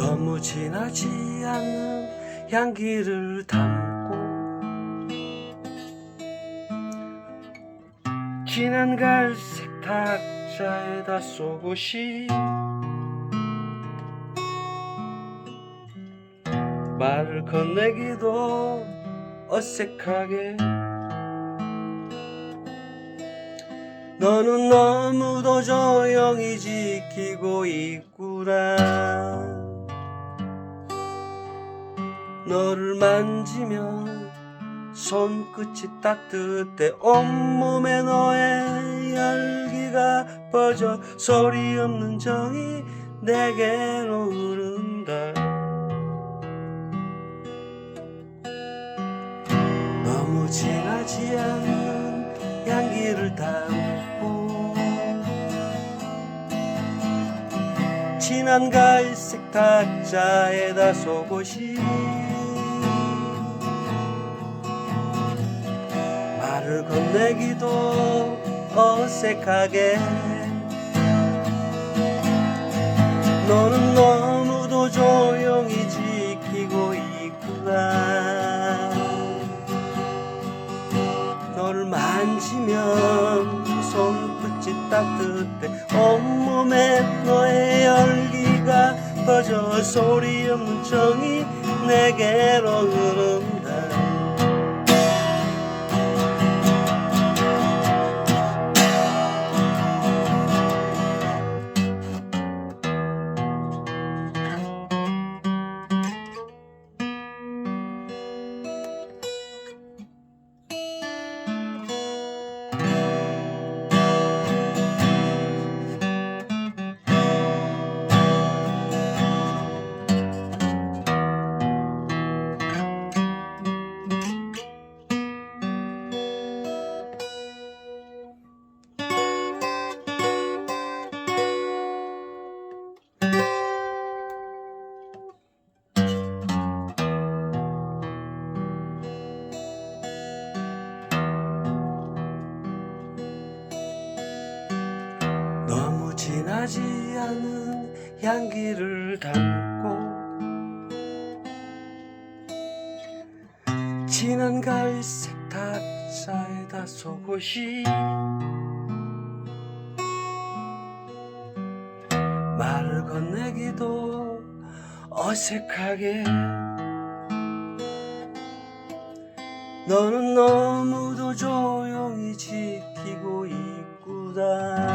너무 진하지 않는 향기를 담고 진한 갈색 탁자에다 쏘고시 말을 건네기도 어색하게. 너는 너무도 조용히 지키고 있구나 너를 만지면 손끝이 따뜻해 온몸에 너의 열기가 퍼져 소리 없는 정이 내게로 흐른다. 너무 진하지 않는 향기를 담고 진한 갈색 탁자에다 속옷이 건네기도 어색하게. 너는 너무도 조용히 지키고 있구나. 너를 만지면 손끝이 따뜻해. 온몸에 너의 열기가 퍼져 소리 없는 정이 내게로 진하지 않은 향기를 담고 진한 갈색 탁자에다 속옷이 말을 건네기도 어색하게 너는 너무도 조용히 지키고 있구나